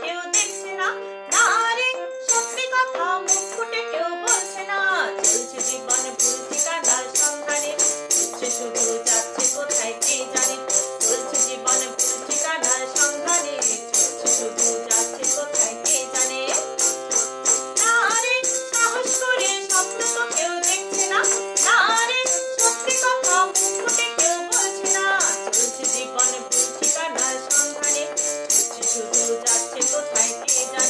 কেউ দেখছে না। না রে সত্যি কথা মুখ ফুটে কেউ বলছে না। চলছে জীবন তো থাকে জানি